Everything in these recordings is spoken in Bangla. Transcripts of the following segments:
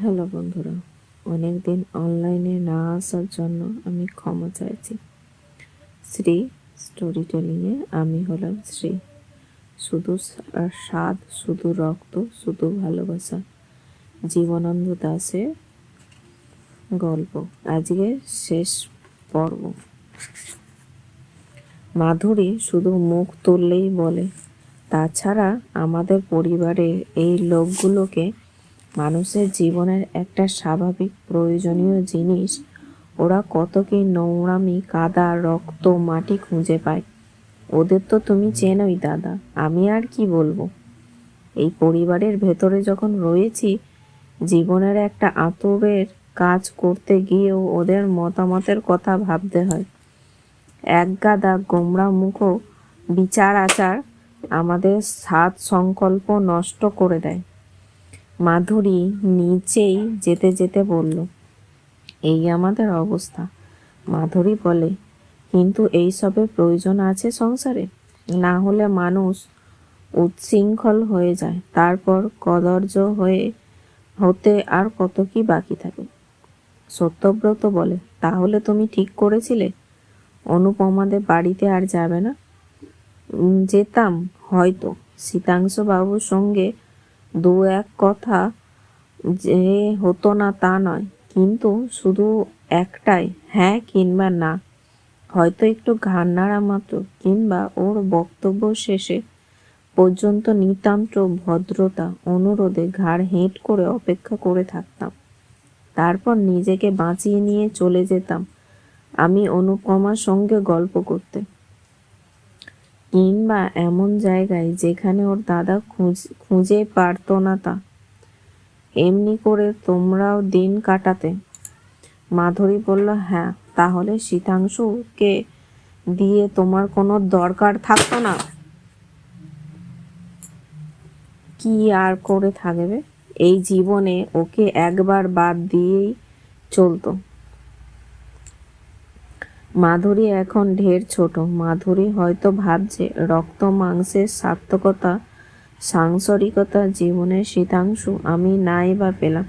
হ্যালো বন্ধুরা অনেক দিন অনলাইনে না আসার জন্য আমি ক্ষমা চাইছি। শ্রী স্টোরি টেলিংয়ে আমি হলাম শ্রী। শুধু স্বাদ, শুধু রক্ত, শুধু ভালোবাসা। জীবনানন্দ দাসের গল্প। আজকে শেষ পর্ব। মাধুরী শুধু মুখ তুললেই বলে, তাছাড়া আমাদের পরিবারে এই লোকগুলোকে মানুষের জীবনের একটা স্বাভাবিক প্রয়োজনীয় জিনিস, ওরা কত কি নোংরামি, কাদা, রক্ত, মাটি খুঁজে পায়। ওদের তো তুমি চেনোই, দাদা, আমি আর কি বলব? এই পরিবারের ভেতরে যখন রয়েছি, জীবনের একটা আতরের কাজ করতে গিয়েও ওদের মতামতের কথা ভাবতে হয়। এক গাদা গোমরা মুখো বিচার আচার আমাদের সাত সংকল্প নষ্ট করে দেয়। মাধুরী নিচেই যেতে যেতে বলল, এই আমাদের অবস্থা। মাধুরী বলে, কিন্তু এইসবের প্রয়োজন আছে সংসারে। না হলে মানুষ উচ্ছৃঙ্খল হয়ে যায়। তারপর কদর্য হয়ে, হতে আর কত কি বাকি থাকে? সত্যব্রত বলে, তাহলে তুমি ঠিক করেছিলে? অনুপমাদের বাড়িতে আর যাবে না? যেতাম হয়তো। শীতাংশ বাবুর সঙ্গে দু এক কথা যে হতো না তা নয়। কিন্তু শুধু একটাই হ্যাঁ কিংবা না। হয়তো একটু ঘাড় নাড়া মাত্র, কিংবা ওর বক্তব্য শেষে পর্যন্ত নিতান্ত ভদ্রতা, অনুরোধে ঘাড় হেঁট করে অপেক্ষা করে থাকতাম। তারপর নিজেকে বাঁচিয়ে নিয়ে চলে যেতাম আমি অনুপমার সঙ্গে গল্প করতে। কিংবা এমন জায়গায় যেখানে ওর দাদা খুঁজ, খুঁজে পারতো না তা। এমনি করে তোমরাও দিন কাটাতে। মাধুরী বলল হ্যাঁ তাহলে শীতাংশুকে দিয়ে তোমার কোনো দরকার থাকতো না? কি আর করে থাকবে? এই জীবনে ওকে একবার বাদ দিয়েই চলতো। মাধুরী এখন ঢের ছোট। মাধুরী হয়তো ভাবছে রক্ত মাংসের সার্থকতা, সাংসারিকতা, জীবনের শীতাংশু আমি নাই বা পেলাম।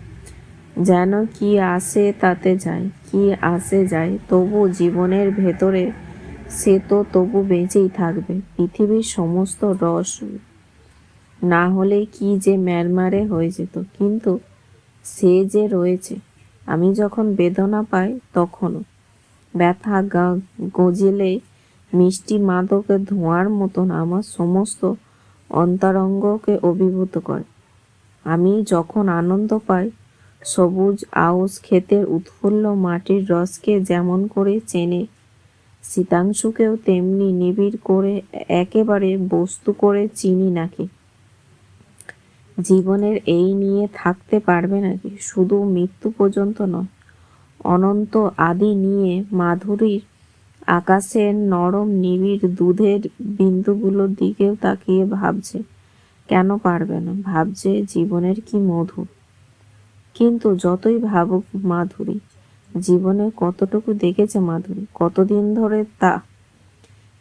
যেন কি আসে তাতে যায়, কি আসে যায়, তবু জীবনের ভেতরে সে তো তবু বেঁচেই থাকবে, পৃথিবীর সমস্ত রস না হলে কি যে ম্যারমারে হয়ে যেত। কিন্তু সে যে রয়েছে, আমি যখন বেদনা পাই তখনও ব্যথা গা- গজিলে মিষ্টি মাদকে ধোঁয়ার মতন আমার সমস্ত অন্তরঙ্গকে অভিভূত করে। আমি যখন আনন্দ পাই, সবুজ আউস ক্ষেতের উৎফুল্ল মাটির রসকে যেমন করে চেনে, শীতাংশুকেও তেমনি নিবিড় করে একেবারে বস্তু করে চিনি নাকি। জীবনের এই নিয়ে থাকতে পারবে নাকি? শুধু মৃত্যু পর্যন্ত নয় অনন্ত আদি নিয়ে মাধুরীর আকাশের নরম নিবিড় দুধের বিন্দুগুলোর দিকেও তাকিয়ে ভাবছে, কেন পারবে না? ভাবছে জীবনের কি মধু? কিন্তু যতই ভাবুক মাধুরী, জীবনে কতটুকু দেখেছে মাধুরী? কতদিন ধরে তা?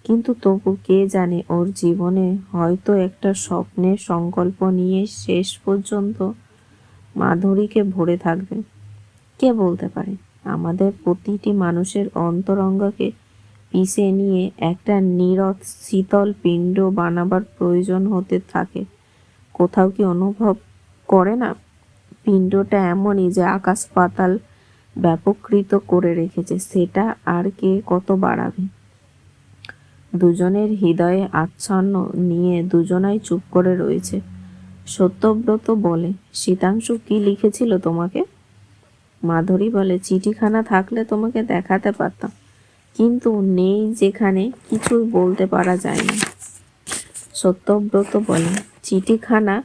কিন্তু তবু কে জানে ওর জীবনে হয়তো একটা স্বপ্নের সংকল্প নিয়ে শেষ পর্যন্ত মাধুরীকে ভরে থাকবে। কে বলতে পারে? আমাদের প্রতিটি মানুষের অন্তরঙ্গকে পিষে নিয়ে একটা নীরব শীতল পিণ্ড বানাবার প্রয়োজন হতে থাকে। কোথাও কি অনুভব করে না? পিণ্ডটা এমনই যে আকাশ পাতাল ব্যাপকৃত করে রেখেছে, সেটা আর কে কত বাড়াবে? দুজনের হৃদয়ে আচ্ছন্ন নিয়ে দুজনাই চুপ করে রয়েছে। সত্যব্রত বলে শীতাংশু কি লিখেছিল তোমাকে? মাধুরী বলে, চিঠিখানা থাকলে তোমাকে দেখাতে পারতাম। কিন্তু নেই যেখানে কিছুই বলতে পারা যায় না সত্যব্রত বলে, চিঠিখানা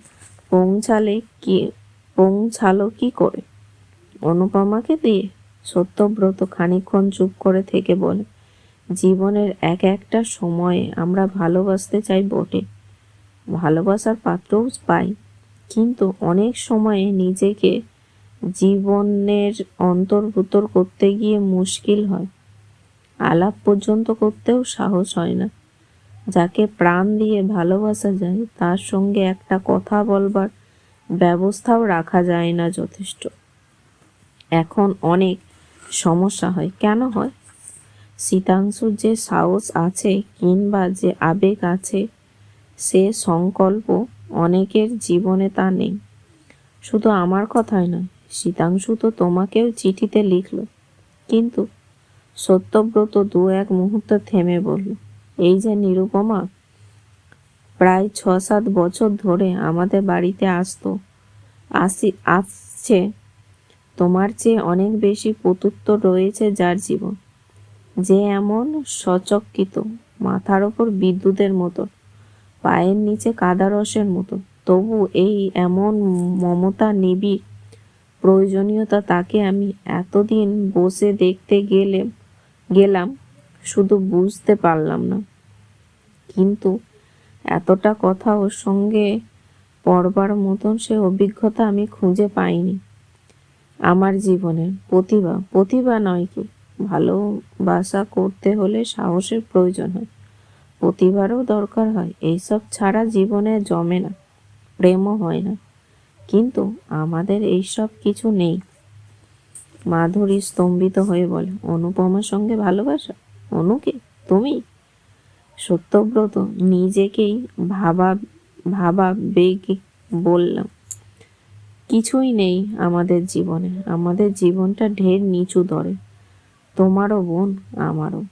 পৌঁছালে কি, পৌঁছালো কি করে? অনুপমাকে দিয়ে? সত্যব্রত খানিকক্ষণ চুপ করে থেকে বলে, জীবনের এক একটা সময়ে আমরা ভালোবাসতে চাই বটে। ভালোবাসার পাত্রও পাই, কিন্তু অনেক সময়ে নিজেকে জীবনের অন্তর্ভুত করতে গিয়ে মুশকিল হয়। আলাপ পর্যন্ত করতেও সাহস হয় না। যাকে প্রাণ দিয়ে ভালোবাসা যায়, তার সঙ্গে একটা কথা বলবার ব্যবস্থাও রাখা যায় না যথেষ্ট। এখন অনেক সমস্যা হয়। কেন হয়? শীতাংশুর যে সাহস আছে কিংবা যে আবেগ আছে, সে সংকল্প অনেকের জীবনে তা নেই। শুধু আমার কথাই নয় শীতাংশু তো তোমাকেও চিঠিতে লিখল। কিন্তু সত্যব্রত দু এক মুহূর্ত থেমে বলল, এই যে নিরুপমা, প্রায় ছ সাত বছর ধরে আমাদের বাড়িতে আসতো, আসি, আসছে। তোমার চেয়ে অনেক বেশি পতুত্ব রয়েছে যার জীবন। যে এমন সচকিত, মাথার ওপর বিদ্যুতের মতো, পায়ের নিচে কাদারসের মতো, তবু এই এমন মমতা নিবিড় প্রয়োজনীয়তা তাকে আমি এতদিন বসে দেখতে গেলে, গেলাম, শুধু বুঝতে পারলাম না। কিন্তু এতটা কথা ওর সঙ্গে পড়বার মতন সে অভিজ্ঞতা আমি খুঁজে পাইনি। আমার জীবনের প্রতিভা প্রতিভা নয় কি, ভালোবাসা করতে হলে সাহসের প্রয়োজন হয়। প্রতিভারও দরকার হয়, এইসব ছাড়া জীবনে জমে না, প্রেমও হয় না। কিন্তু আমাদের এইসব কিছু নেই। মাধুরী স্তম্ভিত হয়ে বলে, অনুপমার সঙ্গে ভালোবাসা? অনুকে তুমি? সত্যব্রত নিজেকেই ভাবা ভাবা বেগ বললাম, কিছুই নেই আমাদের জীবনে। আমাদের জীবনটা ঢের নিচু দরে। তোমারও বোন, আমারও।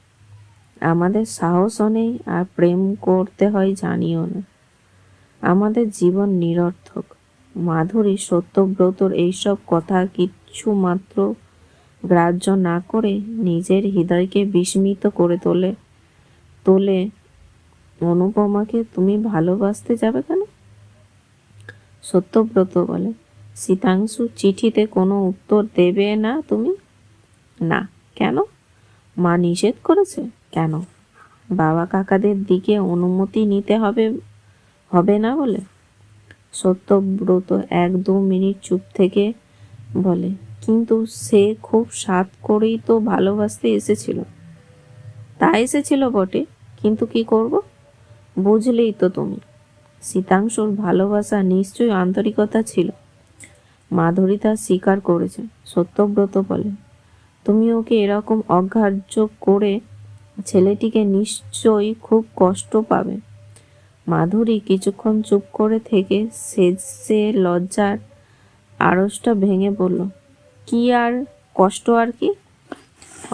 আমাদের সাহসও নেই আর প্রেম করতে হয় জানিও না। আমাদের জীবন নিরর্থক। মাধুরী সত্যব্রতর এইসব কথা কিচ্ছু মাত্র গ্রাহ্য না করে নিজের হৃদয়কে বিস্মিত করে তোলে। তোলে, অনুপমাকে তুমি ভালোবাসতে যাবে কেন? সত্যব্রত বলে শীতাংশু চিঠিতে কোনো উত্তর দেবে না তুমি? না। কেন? মা নিষেধ করেছে। কেন? বাবা কাকাদের দিকে অনুমতি নিতে হবে হবে না বলে? সত্যব্রত এক দু মিনিট চুপ থেকে বলে, কিন্তু সে খুব সাত করেই তো ভালোবাসতে এসেছিল। তা এসেছিল বটে, কিন্তু কি করব? বুঝলেই তো তুমি। শীতাংশুর ভালোবাসা নিশ্চয়ই আন্তরিকতা ছিল। মাধুরী তা স্বীকার করেছে। সত্যব্রত বলে, তুমি ওকে এরকম অগ্রাহ্য করে ছেলেটিকে নিশ্চয়ই খুব কষ্ট পাবে। মাধুরী কিছুক্ষণ চুপ করে থেকে সে লজ্জার আড়সটা ভেঙে বলল, কি আর কষ্ট আর কি?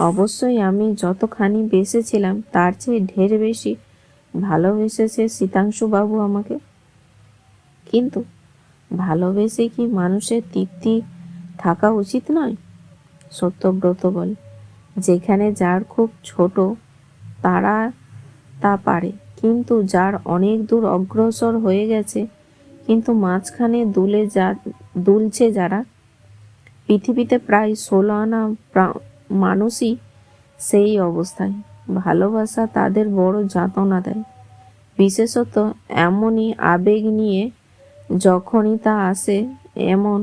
অবশ্যই আমি যতখানি বেসেছিলাম তার চেয়ে ঢের বেশি ভালোবেসেছে শীতাংশু বাবু আমাকে। কিন্তু ভালোবেসে কি মানুষের তৃপ্তি থাকা উচিত নয়? সত্যব্রত বলে, যেখানে যার খুব ছোট, তারা তা পারে। কিন্তু যার অনেক দূর অগ্রসর হয়ে গেছে, কিন্তু মাঝখানে দুলে যা, দুলছে যারা। পৃথিবীতে প্রায় ষোলো আনা মানুষই সেই অবস্থায়। ভালোবাসা তাদের বড় যাতনা দেয়। বিশেষত এমনই আবেগ নিয়ে যখনই তা আসে, এমন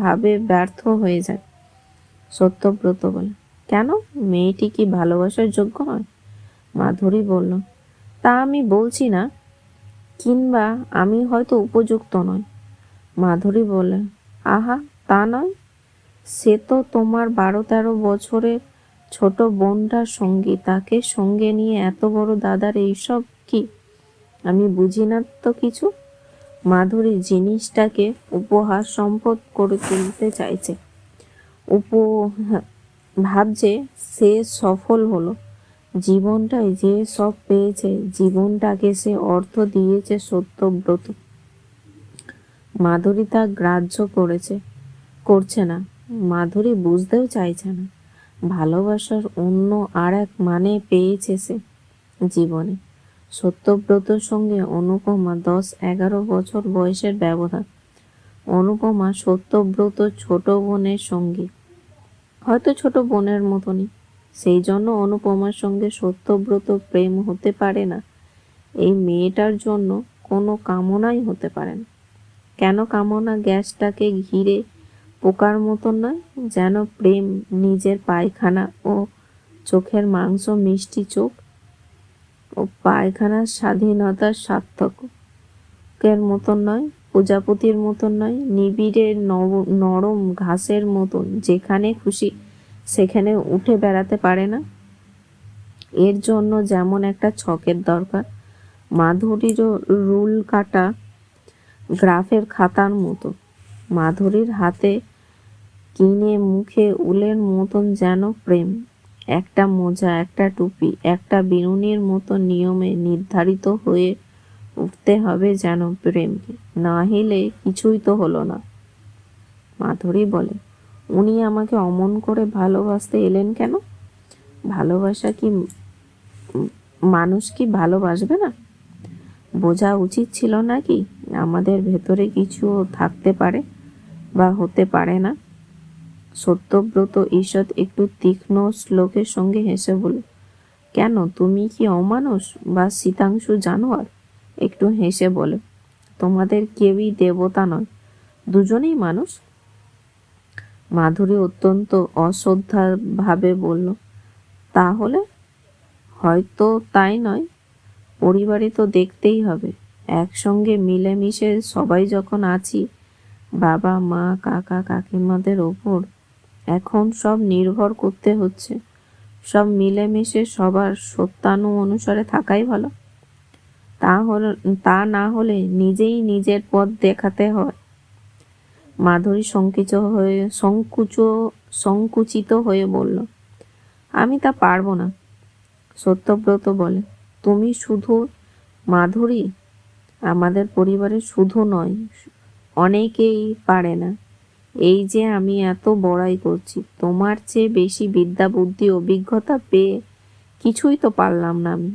ভাবে ব্যর্থ হয়ে যায়। সত্যব্রত বলে, কেন? মেয়েটি কি ভালোবাসার যোগ্য নয়? মাধুরী বলল তা আমি বলছি না, কিংবা আমি হয়তো উপযুক্ত নয় মাধুরী বলে আহা, তা নয়। সে তো তোমার বারো তেরো বছরের ছোট বোনটার সঙ্গী, তাকে সঙ্গে নিয়ে এত বড় দাদার এইসব কি? আমি বুঝি না তো কিছু? মাধুরী জিনিসটাকে উপহার সম্পদ করে তুলতে চাইছে। উপ, ভাবছে সে সফল হলো। জীবনটাই যে সব পেয়েছে, জীবনটাকে সে অর্থ দিয়েছে সত্যব্রত মাধুরী তা গ্রাহ্য করেছে, করছে না। মাধুরী বুঝতেও চাইছে না। ভালোবাসার অন্য আর এক মানে পেয়েছে সে জীবনে। সত্যব্রতর সঙ্গে অনুপমা দশ এগারো বছর বয়সের ব্যবধান। অনুপমা সত্যব্রত ছোট বোনের সঙ্গী। হয়তো ছোট বোনের মতনই। সেই জন্য অনুপমার সঙ্গে সত্যব্রত প্রেম হতে পারে না। এই মেয়েটার জন্য কোনো কামনাই হতে পারে না। কেন কামনা গ্যাসটাকে ঘিরে পোকার মতন নয়, যেন প্রেম নিজের পায়খানা ও চোখের মাংস মিষ্টি চোখ ও পায়খানার স্বাধীনতার সার্থকের মতন নয়, প্রজাপতির মতন নয়, নিবিড়ের নব- নরম ঘাসের মতন, যেখানে খুশি সেখানে উঠে বেড়াতে পারে না। এর জন্য যেমন একটা ছকের দরকার, মাধুরীরও রুল কাটা গ্রাফের খাতার মতো। মাধুরীর হাতে কিনে মুখে উলের মতন যেন প্রেম, একটা মোজা, একটা টুপি, একটা বিনুনির মতো নিয়মে নির্ধারিত হয়ে উঠতে হবে যেন প্রেমকে, না হলে কিছুই তো হলো না। মাধুরী বলে উনি আমাকে অমন করে ভালোবাসতে এলেন কেন? ভালোবাসা কি মানুষ কি ভালোবাসবে না? বোঝা উচিত ছিল নাকি আমাদের ভেতরে কিছু থাকতে পারে বা হতে পারে না? সত্যব্রত ঈষৎ একটু তীক্ষ্ণ শ্লোকের সঙ্গে হেসে বলল, কেন? তুমি কি অমানুষ বা শীতাংশু জানোয়ার? একটু হেসে বলে, তোমাদের কেউই দেবতা নয়। দুজনেই মানুষ। মাধুরী অত্যন্ত অশ্রদ্ধা ভাবে বলল, তাহলে? হয়তো তাই নয়। পরিবারে তো দেখতেই হবে। একসঙ্গে মিলেমিশে সবাই যখন আছি, বাবা, মা, কাকা, কাকিমাদের ওপর এখন সব নির্ভর করতে হচ্ছে। সব মিলেমিশে সবার সত্যানু অনুসারে থাকাই ভালো। তা হল তা না হলে নিজেই নিজের পথ দেখাতে হয়। মাধুরী সংকিত হয়ে, সংকুচ, সংকুচিত হয়ে বলল, আমি তা পারব না। সত্যব্রত বলে, তুমি শুধু মাধুরী? আমাদের পরিবারে শুধু নয়, অনেকেই পারে না। এই যে আমি এত বড়াই করছি, তোমার চেয়ে বেশি বিদ্যা, বুদ্ধি, অভিজ্ঞতা পেয়ে কিছুই তো পারলাম না আমি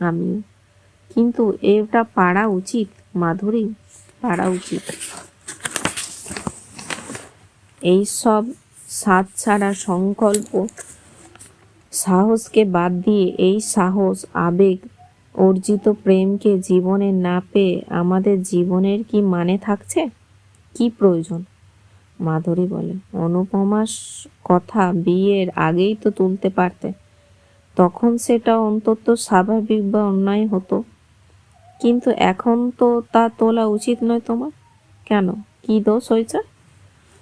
আমি কিন্তু এটা পারা উচিত, মাধুরী? পারা উচিত। এই সব সাত ছাড়া সংকল্প, সাহসকে বাদ দিয়ে এই সাহস, আবেগ, অর্জিত প্রেমকে জীবনে না পেয়ে আমাদের জীবনের কি মানে থাকছে? কি প্রয়োজন? মাধুরী বলে অনুপমার কথা বিয়ের আগেই তো তুলতে পারতে। তখন সেটা অন্তত স্বাভাবিক বা অন্যায় হতো। কিন্তু এখন তো তা তোলা উচিত নয় তোমার। কেন? কি দোষ হয়েছে?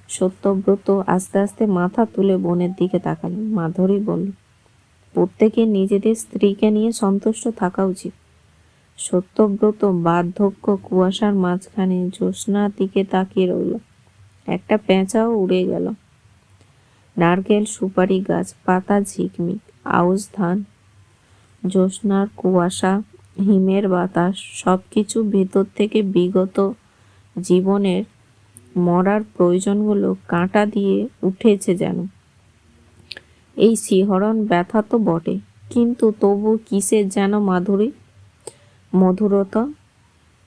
সত্যব্রত আস্তে আস্তে মাথা তুলে বোনের দিকে তাকালেন। মাধুরী বলল, প্রত্যেকে নিজেদের স্ত্রীকে নিয়ে সন্তুষ্ট থাকা উচিত। সত্যব্রত বার্ধক্য কুয়াশার মাঝখানে জ্যোৎস্নার দিকে তাকিয়ে রইল। একটা পেঁচাও উড়ে গেল। নারকেল, সুপারি গাছ, পাতা, ঝিকমিক, আউশ ধান, জ্যোৎস্নার কুয়াশা, হিমের বাতাস সব কিছু ভেতর থেকে বিগত জীবনের মরার প্রয়োজনগুলো কাঁটা দিয়ে উঠেছে যেন। এই শিহরণ ব্যথা তো বটে, কিন্তু তবু কিসের যেন মাধুরী? মধুরতা?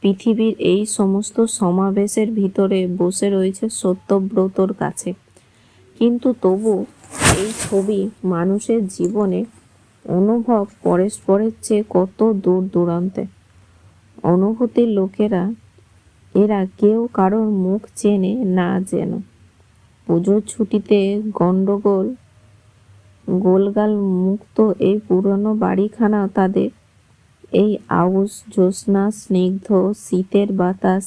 পৃথিবীর এই সমস্ত সমাবেশের ভিতরে বসে রয়েছে সত্যব্রতর কাছে। কিন্তু তবু এই ছবি মানুষের জীবনে অনুভব পরস্পরের চেয়ে কত দূর দূরান্তে অনুভূতির লোকেরা এরা কেউ কারোর মুখ চেনে না যেন। পুজোর ছুটিতে গন্ডগোল, গোলগাল মুক্ত এই পুরনো বাড়িখানা তাদের। এই আউশ জ্যোৎস্না, স্নিগ্ধ শীতের বাতাস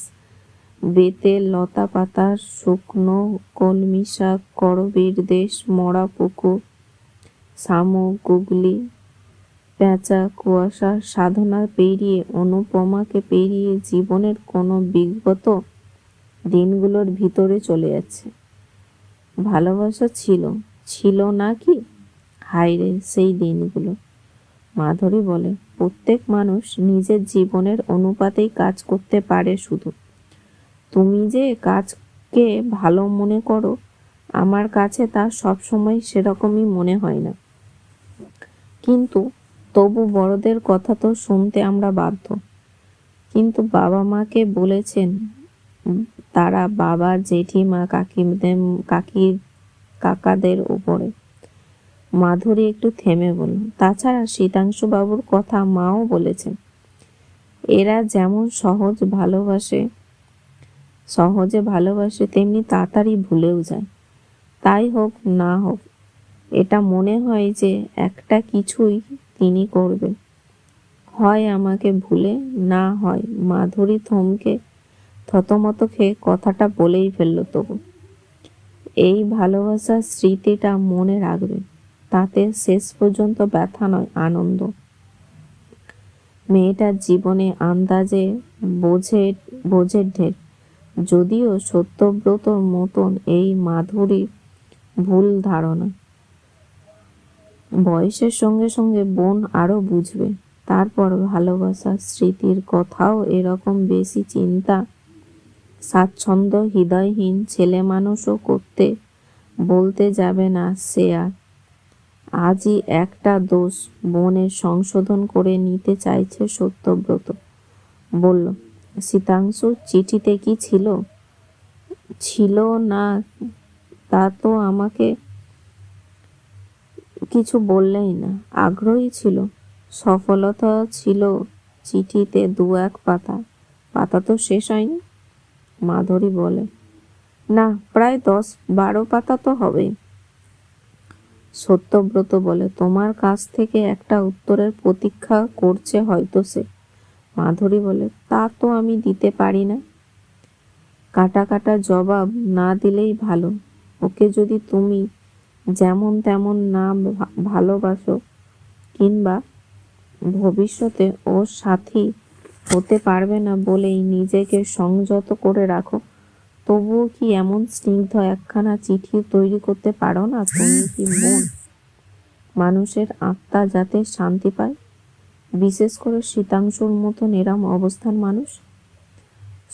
বেতের লতা পাতার শুকনো কলমি শাক করবীর দেশ, মরা পুকুর, শামুক, গুগলি পেঁচা, কুয়াশা, সাধনা পেরিয়ে, অনুপমাকে পেরিয়ে জীবনের কোনো বিগত দিনগুলোর ভিতরে চলে যাচ্ছে। ভালোবাসা ছিল ছিল না কি? হায়রে সেই দিনগুলো। মাধুরী বলে, প্রত্যেক মানুষ নিজের জীবনের অনুপাতেই কাজ করতে পারে শুধু। তুমি যে কাজকে ভালো মনে করো, আমার কাছে তা সবসময় সেরকমই মনে হয় না। কিন্তু তবু বড়দের কথা তো শুনতে আমরা বাধ্য। কিন্তু বাবা মাকে বলেছেন তারা বাবা, জেঠিমা, কাকিদের, কাকি, কাকাদের উপরে। মাধুরী একটু থেমে বলল, তাছাড়া শীতাংশু বাবুর কথা মাও বলেছেন। এরা যেমন সহজ ভালোবাসে, সহজে ভালোবাসে, তেমনি তাড়াতাড়ি ভুলেও যায়। তাই হোক না হোক, এটা মনে হয় যে একটা কিছুই তিনি করবেন। হয় আমাকে ভুলে, না হয়। মাধুরী থমকে থতমত খেয়ে কথাটা বলেই ফেলল তবু। এই ভালোবাসার স্মৃতিটা মনে রাখবে। তাতে শেষ পর্যন্ত ব্যথা নয়, আনন্দ। মেয়েটার জীবনে আন্দাজে বোঝে বোঝের ঢের। যদিও সত্যব্রতর মতন এই মাধুরী ভুল ধারণা। বয়সের সঙ্গে সঙ্গে বোন আরও বুঝবে। তারপর ভালোবাসা, স্মৃতির কথাও এরকম বেশি চিন্তা, স্বাচ্ছন্দ্য, হৃদয়হীন ছেলে মানুষও করতে, বলতে যাবে না সে আর। আজই একটা দোষ বোনের সংশোধন করে নিতে চাইছে সত্যব্রত। বলল শীতাংশু চিঠিতে কি ছিল? ছিল না, তা তো আমাকে কিছু বললেই না। আগ্রহী ছিল। সফলতা ছিল চিঠিতে দু এক পাতা। পাতা তো শেষ হয়নি, মাধুরী বলে। না, প্রায় দশ বারো পাতা তো হবেই। সত্যব্রত বলে, তোমার কাছ থেকে একটা উত্তরের প্রতীক্ষা করছে হয়তো সে। মাধুরী বলে, তা তো আমি দিতে পারি না। কাটা কাটা জবাব না দিলেই ভালো। ওকে যদি তুমি যেমন তেমন না ভালোবাসো কিংবা ভবিষ্যতে ওর সাথী হতে পারবে না বলেই নিজেকে সংযত করে রাখো। তবুও কি এমন স্নিগ্ধ একখানা চিঠি তৈরি করতে পারো না তুমি কি মন? মানুষের আত্মা যাতে শান্তি পায়। বিশেষ করে শীতাংশুর মতো নিরাম অবস্থান মানুষ।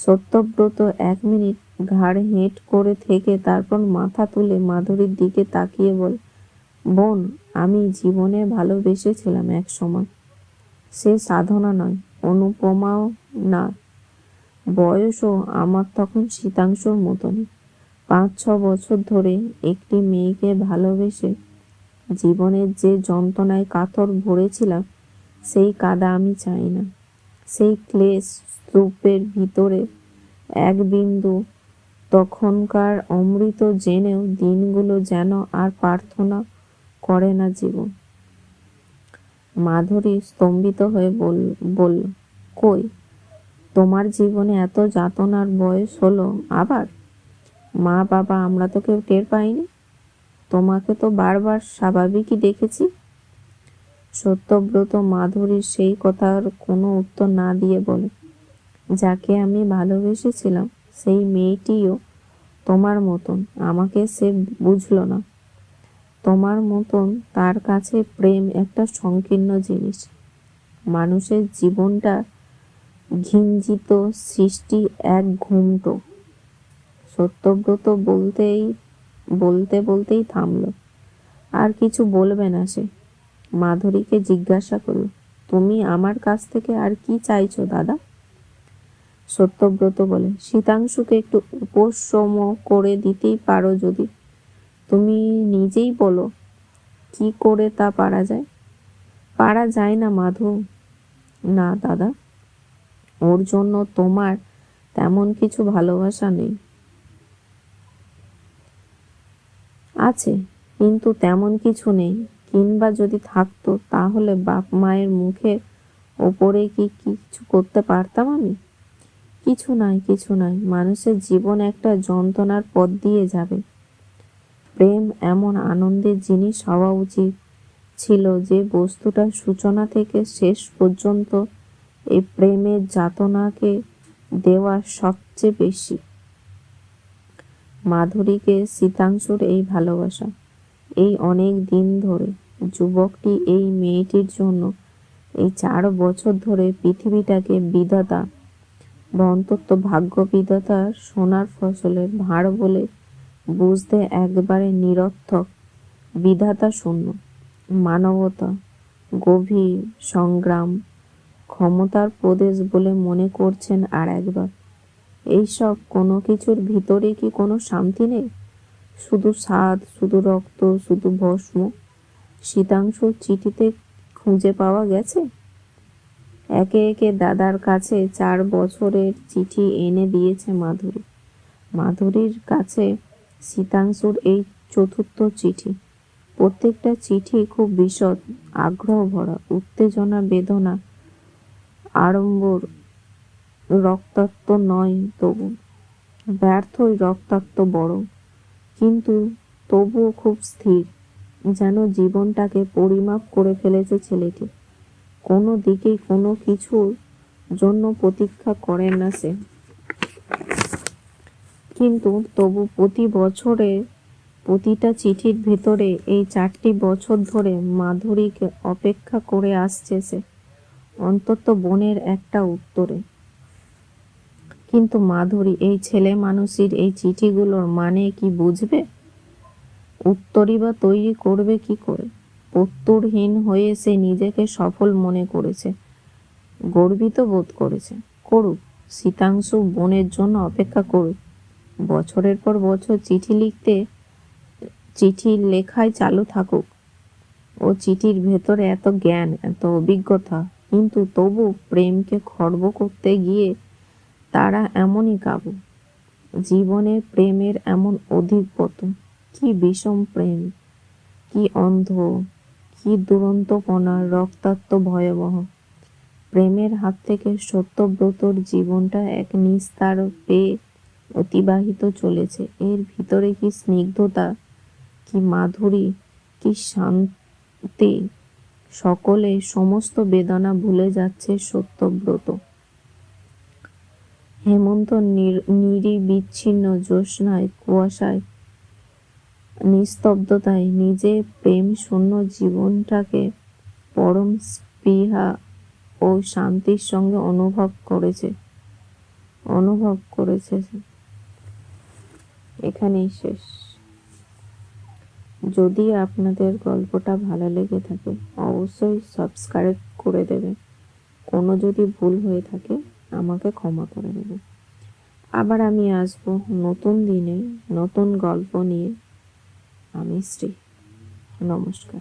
সত্যব্রত এক মিনিট ঘাড় হেঁট করে থেকে তারপর মাথা তুলে মাধুরীর দিকে তাকিয়ে বল, বোন, আমি জীবনে ভালোবেসেছিলাম এক সময়। সে সাধনা নয়, অনুপমাও না। বয়সও আমার তখন শীতাংশর মতনই। পাঁচ, ছ বছর ধরে একটি মেয়েকে ভালোবেসে জীবনের যে যন্ত্রণায় কাতর ভরেছিলাম, সেই কাদা আমি চাই না। সেই ক্লেশ স্তূপের ভিতরে এক বিন্দু। তখনকার অমৃত জেনেও দিনগুলো যেন আর প্রার্থনা করে না জীবন। মাধুরী স্তম্ভিত হয়ে বল, বলল, কই, তোমার জীবনে এত যাতনার বয়স হলো আবার? মা বাবা আমরা তো কেউ টের পাইনি। তোমাকে তো বারবার স্বাভাবিকই দেখেছি। সত্যব্রত মাধুরীর সেই কথার কোনো উত্তর না দিয়ে বলে, যাকে আমি ভালোবেসেছিলাম, সেই মেয়েটিও তোমার মতন। আমাকে সে বুঝলো না। তোমার মতন তার কাছে প্রেম একটা সংকীর্ণ জিনিস। মানুষের জীবনটা ঘিঞ্জিত সৃষ্টি এক ঘুমটো সত্যব্রত বলতেই, বলতে, বলতেই থামলো। আর কিছু বলবে না সে। মাধুরীকে জিজ্ঞাসা করল, তুমি আমার কাছ থেকে আর কি চাইছো, দাদা? সত্যব্রত বলে শীতাংশুকে একটু উপশম করে দিতেই পারো যদি। তুমি নিজেই বলো, কি করে তা পারা যায়? পারা যায় না, মাধু। না, দাদা। ওর জন্য তোমার তেমন কিছু ভালোবাসা নেই। আছে, কিন্তু তেমন কিছু নেই। কিংবা যদি থাকতো, তাহলে বাপ মায়ের মুখের ওপরে কি কিছু করতে পারতাম আমি? কিছু নাই কিছু নাই। মানুষের জীবন একটা যন্ত্রণার পথ দিয়ে যাবে। প্রেম এমন আনন্দের জিনিস হওয়া উচিত ছিল যে বস্তুটা সূচনা থেকে শেষ পর্যন্ত এই প্রেমের যাতনাকে দেওয়া সবচেয়ে বেশি। মাধুরীকে শীতাংশুর এই ভালোবাসা। এই অনেক দিন ধরে যুবকটি এই মেয়েটির জন্য এই চার বছর ধরে পৃথিবীটাকে বিধাতা, অন্তত ভাগ্য বিধাতার সোনার ফসলের ভাঁড় বলে বুঝতে একবারে নিরর্থক, বিধাতা শূন্য। মানবতা, গভীর সংগ্রাম, ক্ষমতার প্রদেশ বলে মনে করছেন আর একবার। এইসব কোনো কিছুর ভিতরে কি কোনো শান্তি নেই? শুধু স্বাদ, শুধু রক্ত, শুধু ভস্ম। শীতাংশুর চিঠিতে খুঁজে পাওয়া গেছে? একে একে দাদার কাছে চার বছরের চিঠি এনে দিয়েছে মাধুরী। মাধুরীর কাছে শীতাংশুর এই চতুর্থ চিঠি। প্রত্যেকটা চিঠি খুব বিশদ, আগ্রহ ভরা, উত্তেজনা, বেদনা, আড়ম্বর, রক্তাক্ত নয় তবু। ব্যর্থই রক্তাক্ত বড় কিন্তু তবুও খুব স্থির, যেন জীবনটাকে পরিমাপ করে ফেলেছে ছেলেটি। কোনো দিকেই কোনো কিছুর জন্য প্রতীক্ষা করেন না সে। কিন্তু তবু প্রতি বছরে প্রতিটা চিঠির ভেতরে এই চারটি বছর ধরে মাধুরীকে অপেক্ষা করে আসছে সে, অন্তত বোনের একটা উত্তরে। কিন্তু মাধুরী, এই ছেলে মানুষের এই চিঠিগুলোর মানে কি বুঝবে? উত্তরই বা তৈরি করবে কি করে? উত্তরহীন হয়ে সে নিজেকে সফল মনে করেছে, গর্বিত বোধ করেছে। করুক, শীতাংশু বোনের জন্য অপেক্ষা করুক। বছরের পর বছর চিঠি লিখতে চিঠি লেখায় চালু থাকুক। ও চিঠির ভেতরে এত জ্ঞান, এত অভিজ্ঞতা, কিন্তু তবু প্রেমকে খর্ব করতে গিয়ে তারা এমনই কাবু। জীবনের প্রেমের এমন অধিকপত কি বিষম প্রেম, কি অন্ধ, কি দুরন্ত দুরন্তপনা, রক্তাক্ত ভয়াবহ। প্রেমের হাত থেকে সত্যব্রতর জীবনটা এক নিস্তার পেয়ে অতিবাহিত চলেছে। এর ভিতরে কি স্নিগ্ধতা, কি মাধুরী, কি শান্তি, সকলে সমস্ত বেদনা ভুলে যাচ্ছে সত্যব্রত। হেমন্ত নির- নিরিবিচ্ছিন্ন, জ্যোৎস্নায়, কুয়াশায়, নিস্তব্ধতায় নিজে প্রেম শূন্য জীবনটাকে পরম স্পৃহা ও শান্তির সঙ্গে অনুভব করেছে। অনুভব করেছে। এখানেই শেষ। যদি আপনাদের গল্পটা ভালো লেগে থাকে, অবশ্যই সাবস্ক্রাইব করে দেবেন। কোনো যদি ভুল হয়ে থাকে আমাকে ক্ষমা করে দেবে। আবার আমি আসব নতুন দিনে, নতুন গল্প নিয়ে। আমি শ্রী। নমস্কার।